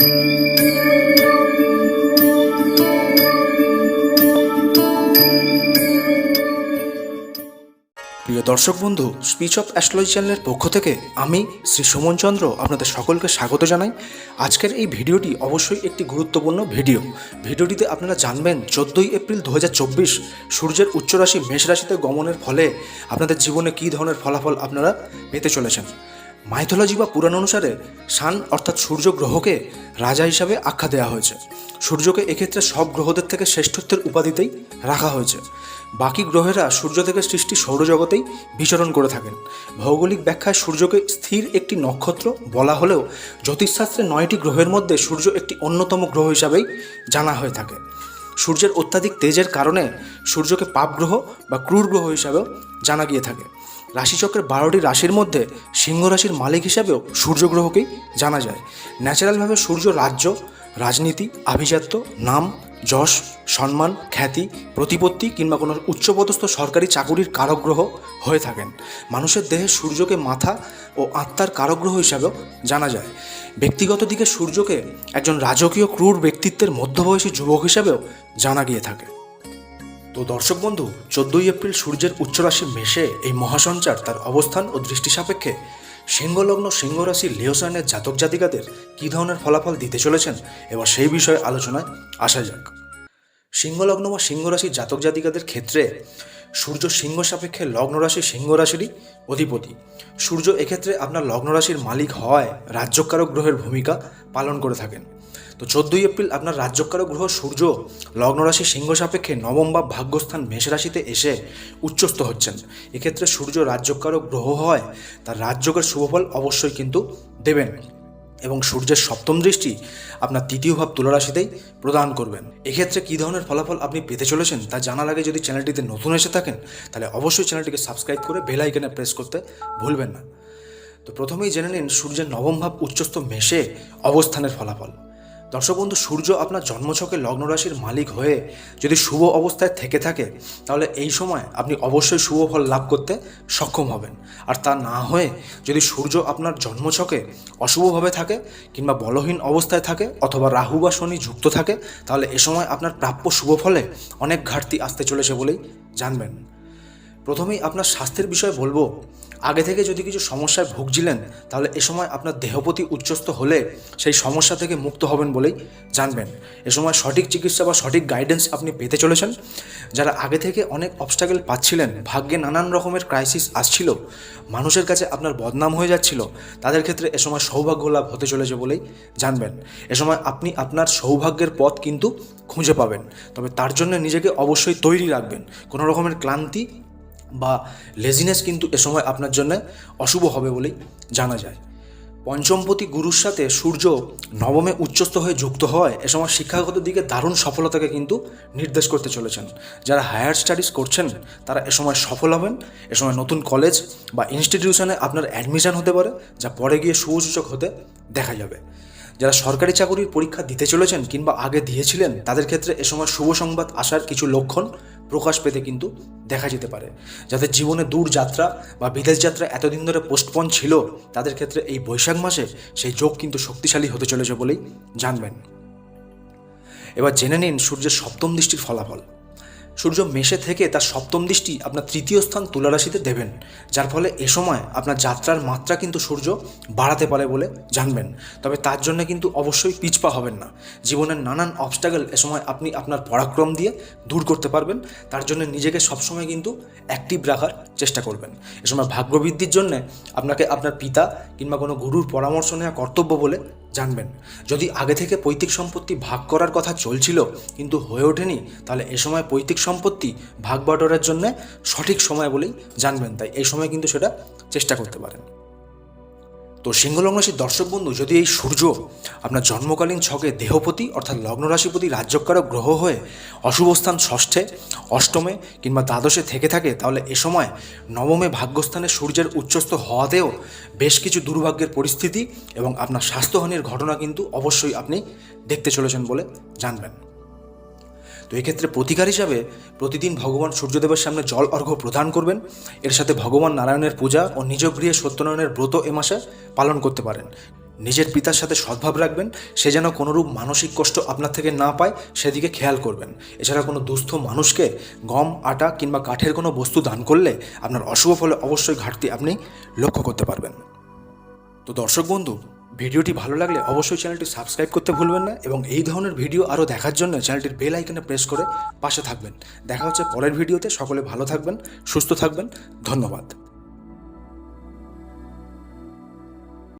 প্রিয় দর্শক বন্ধু স্পিচ অফ অ্যাস্ট্রোলজি চ্যানেলের পক্ষ থেকে আমি শ্রী সুমন চন্দ্র আপনাদের সকলকে স্বাগত জানাই। আজকের এই ভিডিওটি অবশ্যই একটি গুরুত্বপূর্ণ ভিডিও। ভিডিওটিতে আপনারা জানবেন, চোদ্দোই এপ্রিল দু হাজার চব্বিশ সূর্যের উচ্চ রাশি মেষ রাশিতে গমনের ফলে আপনাদের জীবনে কী ধরনের ফলাফল আপনারা পেতে চলেছেন। মাইথোলজি বা পুরাণ অনুসারে সান অর্থাৎ সূর্য গ্রহকে রাজা হিসাবে আখ্যা দেওয়া হয়েছে। সূর্যকে এক্ষেত্রে সব গ্রহদের থেকে শ্রেষ্ঠত্বের উপাধিতেই রাখা হয়েছে। বাকি গ্রহেরা সূর্য থেকে সৃষ্টি সৌরজগতেই বিচরণ করে থাকেন। ভৌগোলিক ব্যাখ্যায় সূর্যকে স্থির একটি নক্ষত্র বলা হলেও জ্যোতিষশাস্ত্রে নয়টি গ্রহের মধ্যে সূর্য একটি অন্যতম গ্রহ হিসাবেই জানা হয়ে থাকে। সূর্যের অত্যাধিক তেজের কারণে সূর্যকে পাপ গ্রহ বা ক্রূর গ্রহ হিসাবেও জানা গিয়ে থাকে। রাশিচক্রের বারোটি রাশির মধ্যে সিংহ রাশির মালিক হিসাবেও সূর্য গ্রহকেই জানা যায়। ন্যাচারালভাবে সূর্য রাজ্য, রাজনীতি, আভিজাত্য, নাম যশ, সম্মান, খ্যাতি, প্রতিপত্তি কিংবা কোনো উচ্চপদস্থ সরকারি চাকুরির কারগ্রহ হয়ে থাকেন। মানুষের দেহে সূর্যকে মাথা ও আত্মার কারগ্রহ হিসাবেও জানা যায়। ব্যক্তিগত দিকে সূর্যকে একজন রাজকীয় ক্রূর ব্যক্তিত্বের মধ্যবয়সী যুবক হিসাবেও জানা গিয়ে থাকে। তো দর্শক বন্ধু, চোদ্দই এপ্রিল সূর্যের উচ্চরাশি মেশে এই মহাসঞ্চার তার অবস্থান ও দৃষ্টি সাপেক্ষে সিংহলগ্ন সিংহ রাশি লিওসানের জাতক জাতিকাদের কী ধরনের ফলাফল দিতে চলেছেন? এবার সেই বিষয়ে আলোচনায় আসা যাক। সিংহলগ্ন বা সিংহ রাশির জাতক জাতিকাদের ক্ষেত্রে সূর্য সিংহ সাপেক্ষে লগ্ন রাশি সিংহ রাশিরই অধিপতি। সূর্য এক্ষেত্রে আপনার লগ্ন রাশির মালিক হওয়ায় রাজ্যকারক গ্রহের ভূমিকা পালন করে থাকেন। তো চোদ্দোই এপ্রিল আপনার রাজ্যকারক গ্রহ সূর্য লগ্ন রাশি সিংহ সাপেক্ষে নবম বা ভাগ্যস্থান মেষ রাশিতে এসে উচ্চস্থ হচ্ছেন। এক্ষেত্রে সূর্য রাজ্যকারক গ্রহ হওয়ায় তার রাজ্যকের শুভফল অবশ্যই কিন্তু দেবেন এবং সূর্যের সপ্তম দৃষ্টি আপনার তৃতীয় ভাব তুলা রাশিতেই প্রদান করবেন। এক্ষেত্রে কী ধরনের ফলাফল আপনি পেতে চলেছেন তা জানার আগে যদি চ্যানেলটিতে নতুন এসে থাকেন, তাহলে অবশ্যই চ্যানেলটিকে সাবস্ক্রাইব করে বেল আইকনে প্রেস করতে ভুলবেন না। তো প্রথমেই জেনে নিন সূর্যের নবম ভাব উচ্চস্থ মেষে অবস্থানের ফলাফল। দর্শক বন্ধু, সূর্য আপনার জন্মছকে লগ্ন রাশির মালিক হয়ে যদি শুভ অবস্থায় থেকে থাকে, তাহলে এই সময় আপনি অবশ্যই শুভ ফল লাভ করতে সক্ষম হবেন। আর তা না হয়ে যদি সূর্য আপনার জন্মছকে অশুভভাবে থাকে কিংবা বলহীন অবস্থায় থাকে অথবা রাহু বা শনি যুক্ত থাকে, তাহলে এ সময় আপনার প্রাপ্য শুভ ফলে অনেক ঘাটতি আসতে চলেছে বলেই জানবেন। প্রথমেই আপনার স্বাস্থ্যের বিষয়ে বলব আগে থেকে যদি কিছু সমস্যায় ভুগছিলেন, তাহলে এ সময় আপনার দেহপতি উচ্চস্ত হলে সেই সমস্যা থেকে মুক্ত হবেন বলেই জানবেন। এ সময় সঠিক চিকিৎসা বা সঠিক গাইডেন্স আপনি পেতে চলেছেন। যারা আগে থেকে অনেক অবস্টাকেল পাচ্ছিলেন, ভাগ্যে নানান রকমের ক্রাইসিস আসছিল, মানুষের কাছে আপনার বদনাম হয়ে যাচ্ছিল, তাদের ক্ষেত্রে এ সময় সৌভাগ্য লাভ হতে চলেছে বলেই জানবেন। এ সময় আপনি আপনার সৌভাগ্যের পথ কিন্তু খুঁজে পাবেন। তবে তার জন্য নিজেকে অবশ্যই তৈরি রাখবেন। কোনো রকমের ক্লান্তি বা লেজিনেস কিন্তু এ সময় আপনার জন্য অশুভ হবে বলেই জানা যায়। পঞ্চমপতি গুরুর সাথে সূর্য নবমে উচ্চস্থ হয়ে যুক্ত হওয়ায় এ সময় শিক্ষাগত দিকে দারুণ সফলতাকে কিন্তু নির্দেশ করতে চলেছেন। যারা হায়ার স্টাডিজ করছেন, তারা এ সময় সফল হবেন। এ সময় নতুন কলেজ বা ইনস্টিটিউশনে আপনার অ্যাডমিশন হতে পারে, যা পরে গিয়ে শুভসূচক হতে দেখা যাবে। যারা সরকারি চাকরির পরীক্ষা দিতে চলেছেন কিংবা আগে দিয়েছিলেন, তাদের ক্ষেত্রে এ সময় শুভ সংবাদ আসার কিছু লক্ষণ প্রকাশ পেতে কিন্তু দেখা যেতে পারে। যাদের জীবনে দূর যাত্রা বা বিদেশ যাত্রা এতদিন ধরে পোস্টপন ছিল, তাদের ক্ষেত্রে এই বৈশাখ মাসে সেই যোগ কিন্তু শক্তিশালী হতে চলেছে বলেই জানবেন। এবার জেনে নিন সূর্যের সপ্তম দৃষ্টির ফলাফল। সূর্য মেষে থেকে তার সপ্তম দৃষ্টি আপনার তৃতীয় স্থান তুলা রাশিতে দেবেন, যার ফলে এ সময় আপনার যাত্রার মাত্রা কিন্তু সূর্য বাড়াতে পারে বলে জানবেন। তবে তার জন্য কিন্তু অবশ্যই পিছপা হবেন না। জীবনের নানান অবস্টাগল এ সময় আপনি আপনার পরাক্রম দিয়ে দূর করতে পারবেন। তার জন্য নিজেকে সবসময় কিন্তু অ্যাক্টিভ রাখার চেষ্টা করবেন। এ সময় ভাগ্যবৃদ্ধির জন্য আপনাকে আপনার পিতা কিংবা কোনো গুরুর পরামর্শ নেওয়া কর্তব্য বলে জানবেন। যদি আগে থেকে পৈতৃক সম্পত্তি ভাগ করার কথা চলছিল, কিন্তু হয়ে ওঠেনি, তাহলে এ সময় পৈতৃক সম্পত্তি ভাগ বাটোয়ারার জন্য সঠিক সময় বলেই জানবেন। তাই এই সময় কিন্তু সেটা চেষ্টা করতে পারেন। তো সিংহলগ্ন রাশির দর্শক বন্ধু, যদি এই সূর্য আপনার জন্মকালীন ছকে দেহপতি অর্থাৎ লগ্ন রাশিপতি রাজ্যকারক গ্রহ হয়ে অশুভ স্থান ষষ্ঠে, অষ্টমে কিংবা দ্বাদশে থেকে থাকে, তাহলে এ সময় নবমে ভাগ্যস্থানে সূর্যের উচ্চস্থ হওয়াতেও বেশ কিছু দুর্ভাগ্যের পরিস্থিতি এবং আপনার স্বাস্থ্যহানির ঘটনা কিন্তু অবশ্যই আপনি দেখতে চলেছেন বলে জানবেন। তো এক্ষেত্রে প্রতিকার হিসাবে প্রতিদিন ভগবান সূর্যদেবের সামনে জল অর্ঘ্য প্রদান করবেন। এর সাথে ভগবান নারায়ণের পূজা ও নিজ গৃহে সত্যনারায়ণের ব্রত এ মাসে পালন করতে পারেন। নিজের পিতার সাথে সদ্ভাব রাখবেন, সে যেন কোনোরূপ মানসিক কষ্ট আপনার থেকে না পায়, সেদিকে খেয়াল করবেন। এছাড়া কোনো দুস্থ মানুষকে গম, আটা কিংবা কাঠের কোনো বস্তু দান করলে আপনার অশুভ ফলে অবশ্যই ঘাটতি আপনি লক্ষ্য করতে পারবেন। তো দর্শক বন্ধু ভিডিওটি ভালো লাগলে অবশ্যই চ্যানেলটি সাবস্ক্রাইব করতে ভুলবেন না এবং এই ধরনের ভিডিও আরও দেখার জন্য চ্যানেলটির বেল আইকনে প্রেস করে পাশে থাকবেন। দেখা হচ্ছে পরের ভিডিওতে। সকলে ভালো থাকবেন, সুস্থ থাকবেন। ধন্যবাদ।